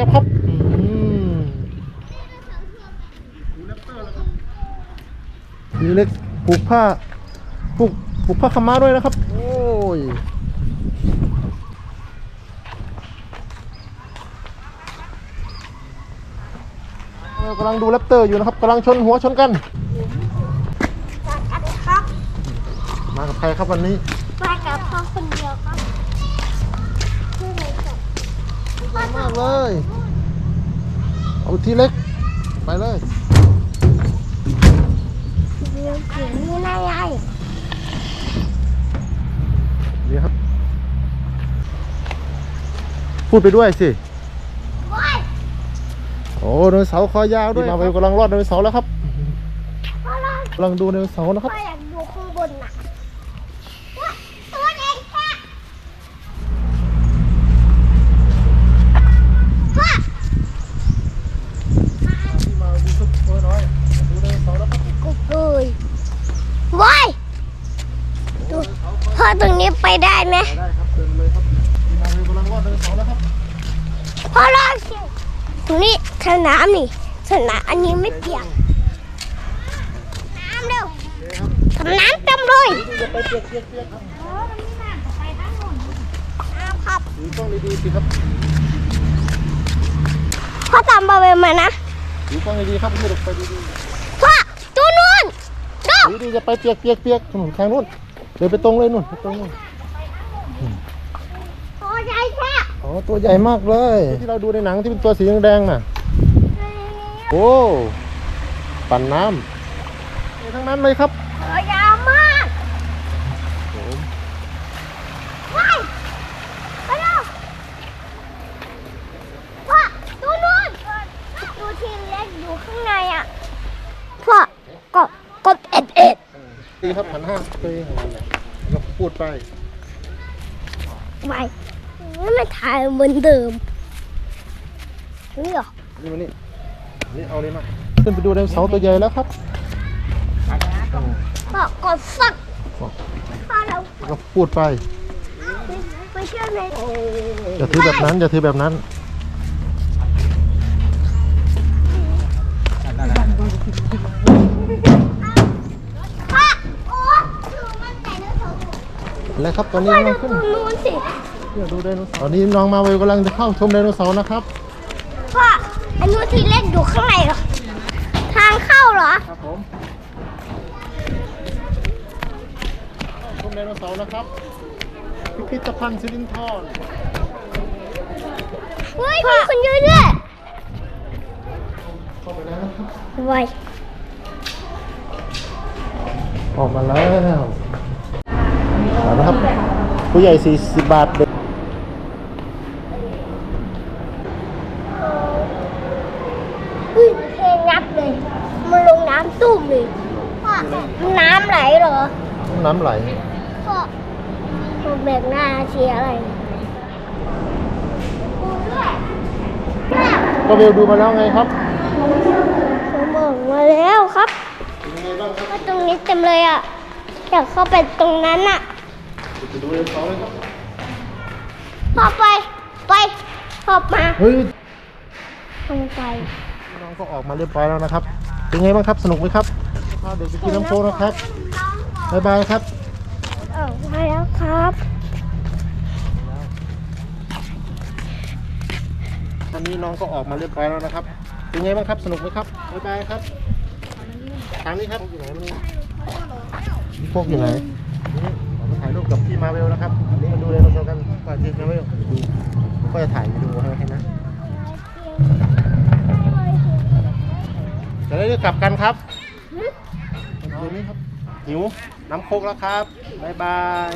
ยับพับมีเล็กผูกผ้าผูกผูกผ้าขม้าด้วยนะครับ โอ้ยกำลังดูแรปเตอร์อยู่นะครับกำลังชนหัวชนกัน มากับใครครับวันนี้ มากเลย เอาทีเล็ก ไปเลยเรียนเขียนนี่นายใหญ่นี่ครับ พูดไปด้วยสิว้ายโอ้ไดโนเสาร์คอยาวด้วยมาเวลกำลังรอดไดโนเสาร์แล้วครับพ่อเรากำลังดูไดโนเสาร์นะครับ พ่ออยากดูข้างบนน่ะว้ายตัวเด็กค่ะพ่อ มาดูซุปเปอร์น้อยดูไดโนเสาร์แล้วครับ กูเกยว้ายดูพ่ อตรงนี้ไปได้ไหมไปได้ครับเดินเลยครับนี่มาเวลกำลังรอดไดโนเสาร์แล้วครับพ่อรอสิตรงนี้สนามนี่สนามอันนี้ไม่เปียกน้ำเร็วทำน้ำเต็มเลยจะไปเปียกเปียกเปียกครับน้ำครับดูกล้องดีๆสิครับพ่อตามบาเวมานะดูกล้องดีๆครับยืดออกไปดีพ่อตัวนู้นดูๆดีๆจะไปเปียกเปียกเปียกถนนทางนู้น เดินไปตรงเลยนู่นไปตรงนู่นตัวใหญ่แค่อ๋อตัวใหญ่มากเลย ที่เราดูในหนังที่เป็นตัวสีแดงๆน่ะ โอ้ ปั่นน้ำนี่ทั้งนั้นเลยครับตัวยาวมากว้ายไปเร็วพ่อตัวนู้นดูทีเล็กอยู่ข้างในอะพ่อกดกดเอ็ดเอ็ด ดีครับหันห้าไปแล้วก็พูดไปไว้แล้วมันถ่ายเหมือนเดิมนี่เหรอนี่มานี่นี่เอาเลยมาขึ้นไปดูไดโนเสาร์ตัวใหญ่แล้วครับพ่อกดสักพ่อเราแล้วก็พูดไปไปเที่ยวในอย่าถือแบบนั้นอย่าถือแบบนั้น แล้วครับตอนนี้พ่อดูน้องตขึ้นรงนู้นสิเดี๋ยวดูไดโนเสาร์ตอนนี้น้องมาเวลกำลังจะเข้าชมไดโนเสาร์นะครับพ่ออันนู้นที่เล่นอยู่ข้างในเหรอทางเข้าเหรอครับผมชมไดโนเสาร์นะครับพิพิธภัณฑ์สิรินธรเฮ้ยมีคนเยอะด้วยเข้าไปแล้วนะครับไวออกมาแล้ว เอาละครับ ผู้ใหญ่ 40 บาทเด็กเฮ้ยเทงับเลย มันลงน้ำตุ้มเลยพ่อน้ำไหลเหรอ น้ำไหลพ่อมันแบบหน้าเชียร์อะไรดูด้วยก็เวลดูมาแล้วไงครับผมบอกมาแล้วครับเป็นยังไงบ้างครับก็ตรงนี้เต็มเลยอะ อยากเข้าไปตรงนั้นอะ จะดูไดโนเสาร์เลยครับพอไป ไปพอมาเฮ้ยลงไปน้องก็ออกมาเรียบร้อยแล้วนะครับ เป็นไงบ้างครับ สนุกไหมครับพาเด็กไปกินน้ำโค้กนะครับบ๊ายบายครับเออไปแล้วครับตอนนี้น้องก็ออกมาเรียบร้อยแล้วนะครับ เป็นไงบ้างครับ สนุกไหมครับบ๊ายบายครับทางนี้ครับอยู่ไหนนี่พี่พวกอยู่ไหน กับพี่มาเวลนะครับอันนี้มาดูเลยมาโชว์กันก่อนที่มาเวลดูก็จะถ่ายวิดีโอให้นะจะได้กลับกันครับดูนี่ครับหิวน้ำโคกแล้วครับบ๊ายบาย